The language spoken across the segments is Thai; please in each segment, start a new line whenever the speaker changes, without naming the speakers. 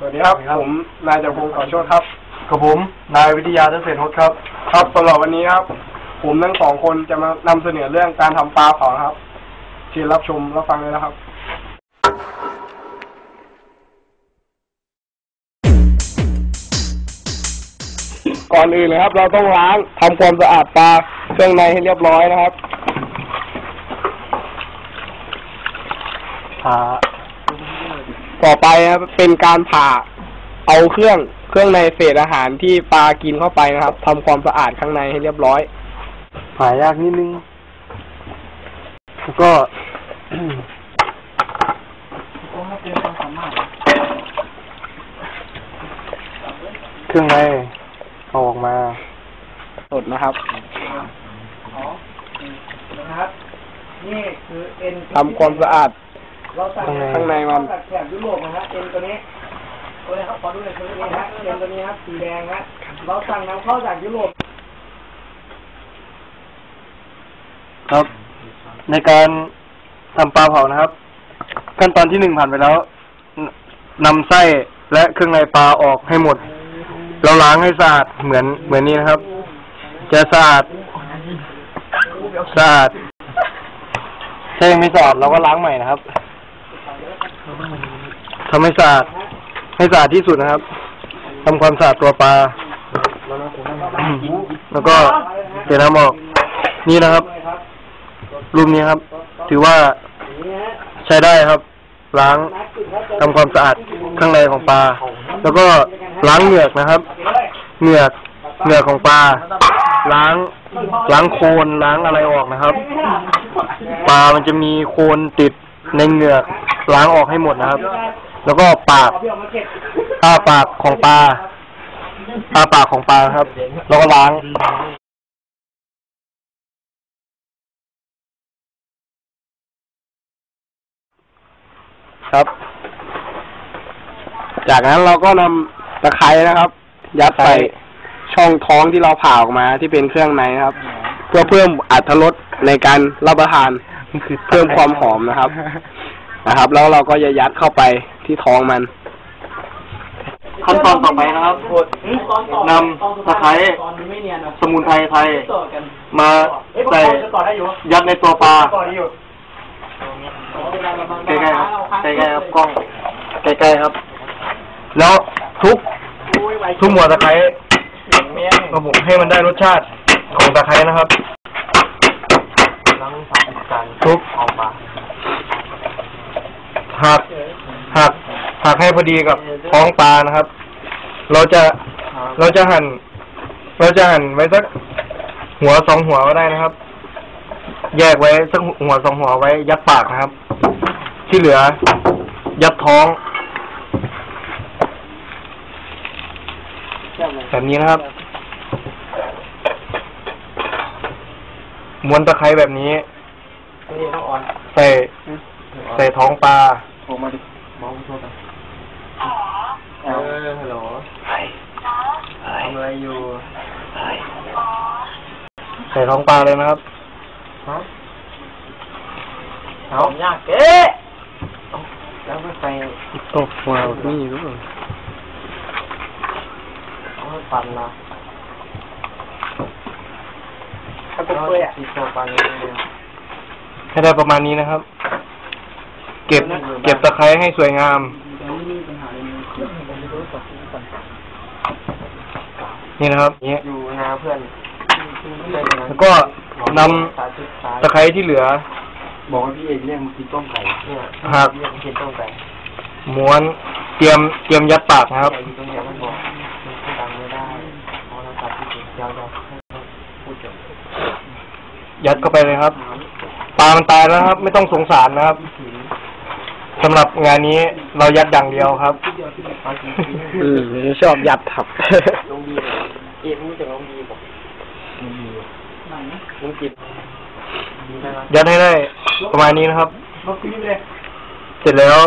สวัสดีครับผม นายจักรพงศ์ขอโชดครับ
กับผมนายวิทยาเกษตรนศครับ
ครับสำหรับวันนี้ครับ ผมทั้งสองคนจะมานำเสนอเรื่องการทำปลาเผาครับเชิญรับชมรับฟังเลยนะครับก่อนอื่นนะครับ เราต้องล้างทำความสะอาดปลาเครื่องในให้เรียบร้อยนะครับ
ผ่า
ต่อไปนะครับเป็นการผ่าเอาเครื่องเครื่องในเศษอาหารที่ปลากินเข้าไปนะครับทำความสะอาดข้างในให้เรียบร้อย
ผ่ายากนิดนึงแล้วก็เครื่องในเอาออกมา
สดนะครับ
นะครับนี่คือเอ็น
ทำความสะอาด
เราสั่ง
ข้างใน
ข้างในมัน
จากแถบยุโรปนะฮะเอ็นตัวนี้ตัวนี้ครับขอดูหน่อยตัวนี้ฮะเอ็นตัวนี้ครับสีแดงฮะเราสั่งนำเข้าจากยุโรป
ครับ ในการทำปลาเผานะครับ ขั้นตอนที่หนึ่งผ่านไปแล้วนนำไส้และเครื่องในปลาออกให้หมด เราล้างให้สะอาดเหมือนเหมือนนี้นะครับ จะสะอาดสะอาดถ้ายังไม่สะอาดเราก็ล้างใหม่นะครับ ทำให้สะอาดให้สะอาดที่สุดนะครับทำความสะอาดตัวปลา แล้วก็เทน้ำออก นี่นะครับรูปนี้ครับ ถือว่า
นี่ฮะ
ใช้ได้ครับ ล้าง
นักสืบครับ
ทำความสะอาดข้างในของปลา แล้วก็ล้างเหงือกนะครับ เหงือกเหงือกของปลา ล้าง ล้างโคลนล้างอะไรออกนะครับ ปลามันจะมีโคลนติดในเหงือกล้างออกให้หมดนะครับ แล้วก็ปาก
เอาพี่ออกมา
ปากของปลาอาปากของปลาครับ แล้วก็ล้าง
ครับ จากนั้นเราก็นำตะไคร้นะครับ ยัดใส่ช่องท้องที่เราผ่าออกมาที่เป็นเครื่องในนะครับ เพื่อเพิ่มอรรถรสในการรับประทานเพิ่มความหอมนะครับ นะครับ แล้วเราก็จะยัดเข้าไป ที่ท้องมัน
ขั้นตอนต่อไปนะครับ
อืมตอนต่อนำ
ตะไคร้
ตอนนี้ไม่เนียนนะ
สมุนไพรไทย
ต่อกัน
มา
เอ้ยพวก
ใส่
เราจะต่อได้อยู่
ยัดในตัวปลา
ต่อได้อยู่
ใกล้ๆครับใกล้ๆครับกล้องใกล้ๆครับ แล้วทุกทุกหมวดตะไคร้ครับผมให้มันได้รสชาติของตะไคร้นะครับทุกหักหัก หักให้พอดีกับท้องปลานะครับ เราจะเราจะหั่น เราจะหั่นไว้สักหัวสองหัวก็ได้นะครับ แยกไว้สักหัวสองหัวไว้ ยัดปากนะครับ ที่เหลือ ยัดท้องแบบนี้นะครับ ม้วนตะไคร้แบบนี้ ใส่ใส่ท้องปลา
เออฮัลโหลทำอะไรอยู่
ใส่ท้องปลาเลยนะครับ
เอายากเก๊แล้วก็ใส่
ตกวาวนี่รู้
เอาให้ปั่นนะถ้าเป็นเปื่อยอะติดตัวปั่นเลย
ให้ได้ประมาณนี้นะครับ เก็บ เก็บตะไคร้ให้สวยงาม นี่นะครับนี้
อยู่นาเพื่อน
แล้วก็นำตะไคร้ที่เหลือ
บอกว่าพี่เอกเรียกมึงกินต้มไก่เนี่ย
หัก
เรียกกินต้มไก่
ม้วนเตรียมเตรียมยัดปากนะครับ
ไก่อยู่ตรงเนี้ยมันบอกมันพูดดังไม่ได้เพราะเราตัดที่ถึงยาวๆให้เขาพูดจบ
ยัดเข้าไปเลยครับปลามันตายแล้วครับ ไม่ต้องสงสารนะครับสำหรับงานนี้เรายัดอย่างเดียวครับ
อืมชอบยัดครับ
ลงดี เลยเอ็มมึงจะลงดีบอกลงดีมึงจิตดีไหมวะ
ยัดให้ได้ประมาณนี้นะครับ
ลงดีเลย
เสร็จแล้ว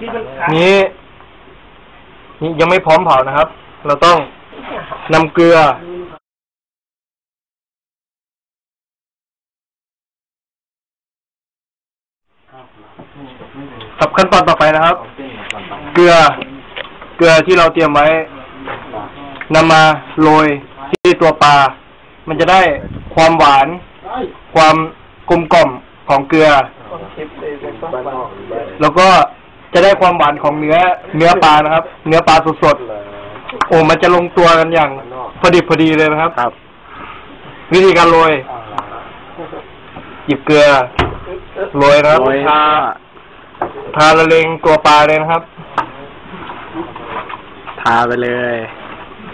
ที่มันขาด
นี้นี่ยังไม่พร้อมเผานะครับ เราต้องนำเกลือกับขั้นตอนต่อไปนะครับ เกลือ เกลือที่เราเตรียมไว้ นำมาโรยที่ตัวปลา มันจะได้ความหวาน ความกลมกล่อมของเกลือ แล้วก็จะได้ความหวานของเนื้อ เนื้อปลานะครับ เนื้อปลาสดๆ โอ้ มันจะลงตัวกันอย่างพอดิบพอดีเลยนะครับ
ครับ
วิธีการโรย หยิบเกลือ โรยนะครับ
โรย
ทาทาละเลงตัวปลาเลยนะครับ
ทาไปเลย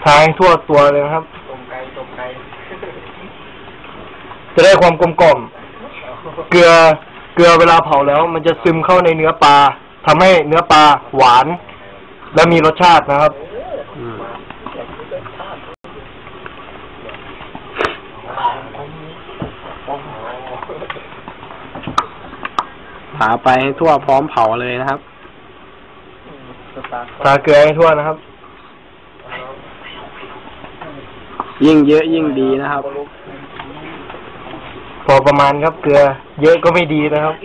ทาให้ทั่วตัวเลยนะครับจะได้ความกลมกล่อม เกลือ เกลือเวลาเผาแล้ว มันจะซึมเข้าในเนื้อปลาทำให้เนื้อปลาหวาน และมีรสชาตินะครับ
อืมทาไปให้ทั่วพร้อมเผาเลยนะครับ
ทาเกลือให้ทั่วนะครับ
ยิ่งเยอะยิ่งดีนะครับ
พอประมาณครับเกลือ เยอะก็ไม่ดีนะครับ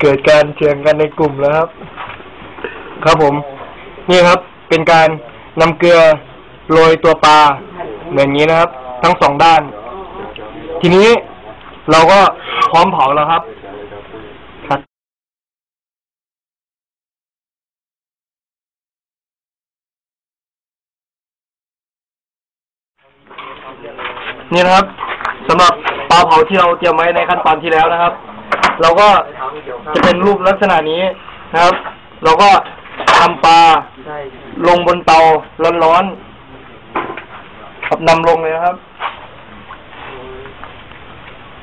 เกิดการเถียงกันในกลุ่มแล้วครับ ครับผม นี่ครับ เป็นการนำเกลือโรยตัวปลาเหมือนนี้นะครับ ทั้งสองด้าน ทีนี้เราก็พร้อมเผาแล้วครับ นี่นะครับสำหรับปลาเผาที่เราเตรียมไว้ในขั้นตอนที่แล้วนะครับ เราก็จะเป็นรูปลักษณะนี้นะครับ เราก็ทำปลาลงบนเตาร้อนๆครับนำลงเลยนะครับ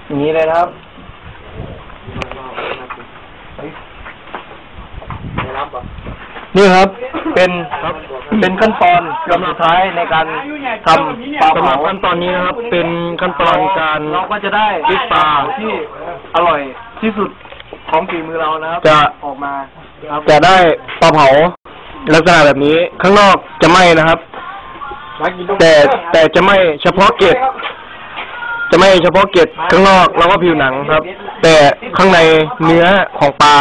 อย่างนี้เลยนะครับนี่ครับ เป็น เป็นขั้นตอนลำสุดท้ายในการทำปลาเผาขั้นตอนนี้นะครับ เป็นขั้นตอนการเราก็จะได้พริกปลาที่อร่อยที่สุดของฝีมือเรานะครับจะออกมาครับจะได้ปลาเผาลักษณะแบบนี้ ข้างนอกจะไหม้นะครับ แต่แต่จะไม่เฉพาะเกล็ด จะไม่เฉพาะเกล็ดข้างนอกแล้วก็ผิวหนังครับ แต่ข้างในเนื้อของปลา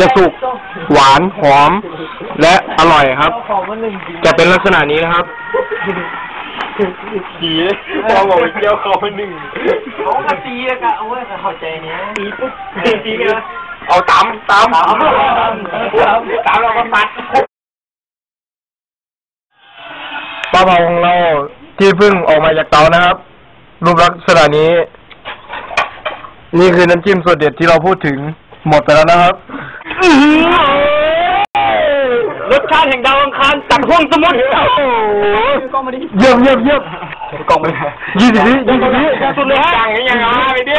จะสุกหวานหอม และอร่อยครับ จะเป็นลักษณะนี้นะครับ
ผีพอบอกไปเที่ยวเขาไปหนึ่งเขาก็ตีแล้วก็เอาไว้เข้าใจเนี้ยตีปุ๊บตีตีกันเอาตำตำตำตำเราก็มัด
ปลาเผาของเราที่เพิ่งออกมาจากเตานะครับ รูปลักษณะนี้ นี่คือน้ำจิ้มสูตรเด็ดที่เราพูดถึงหมดไปแล้วนะครับ
รสชาติแห่งดาวอังคารจากห้วงสมุทร
เยี่ยมเยี่ยมเยี่ยมกล่องไปยี่สิบวิยี่สิบวิ
สุดเลยฮะอย่างนี้อย่างไรไปดิ